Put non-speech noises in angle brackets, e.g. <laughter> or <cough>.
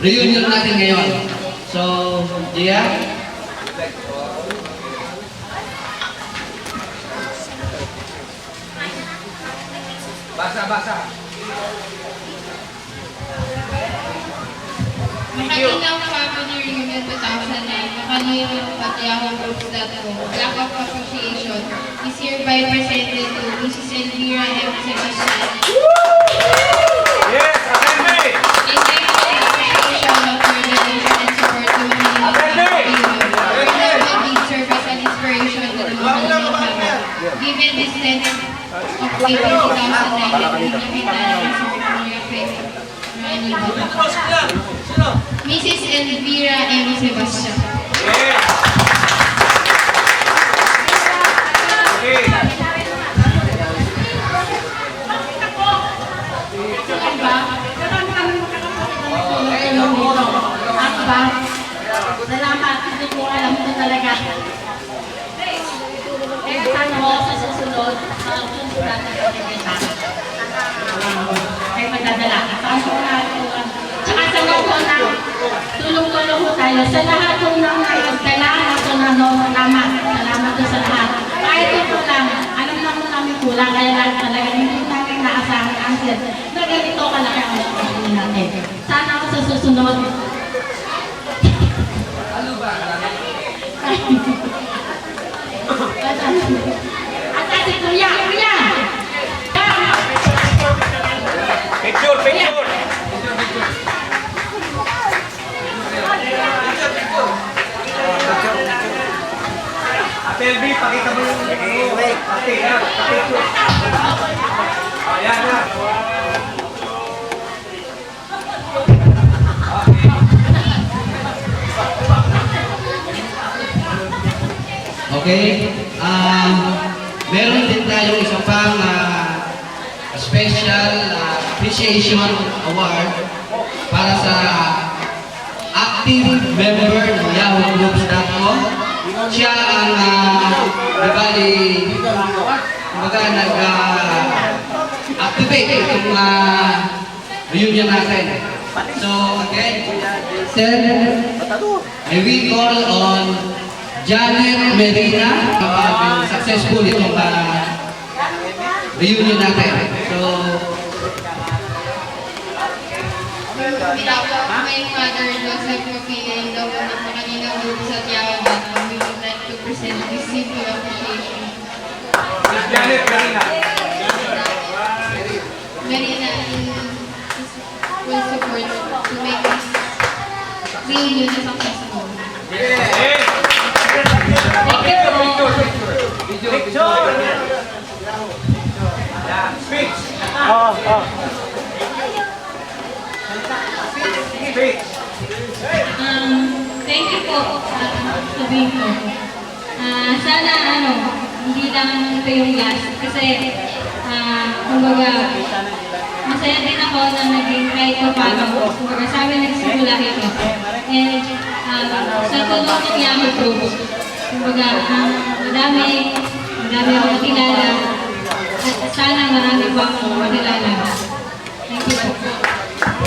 reunion natin ngayon. So, Gia? Basa, basa. Makatinaw Family Reunion 2009, Makanoyong Patiahong Groups.com, Black of is hereby presented to Mrs. Elvira M. Sebastian. Given this 10th of April 2009, Pinapitan ng Sir Victoria Pérez, Manila. Mrs. Elvira M. Sebastian. Salamat. Hindi. Kaya sana mo susunod, sa susunod na pagkakita. Kaya magdadala. Saan ko na Tsaka sa lahat ko na tulong-tulong ko tayo. Sa lahat ko na nagdala, ako na no, salamat. Salamat ko sa lahat. Kahit ito lang, alam na mo namin kulang, kaya lang talaga hindi namin naasahan ang answer na ganito kalaki ang gagawin natin. Sana ako sa susunod, At si <laughs> Kuya, Kuya! Picture, picture! LB, pakita mo yung ano, ate, yan, picture. Ayan na. Okay? Um, meron din tayong isa pang ah, special ah, appreciation award para sa active member ng Yahoo Groups.com. Siya ang, uh, di bali, kumbaga nag-activate itong ah, reunion natin. So, again, sir, I will call on Janet Medina kapag successful itong uh, reunion natin. So, my father, JosephRopila, and the one of Makanina Group sa Tiawan.com, we would like to present this simple appreciation. Janet Marina. Marina in his full support to make this reunion successful. Yes! Picture, picture, picture. Picture! Speech. Speech. Um, thank you po sa sabihin ko. Ah, sana ano, hindi lang ito yung last. Kasi, ah, kumbaga, masaya din ako na naging kahit pa paano. Kumbaga, sa amin nagsimula ito. And ah, sa tulong ng Yahoo Group, kumbaga, ah, madami, madami ako nakilala. Sana marami pa po.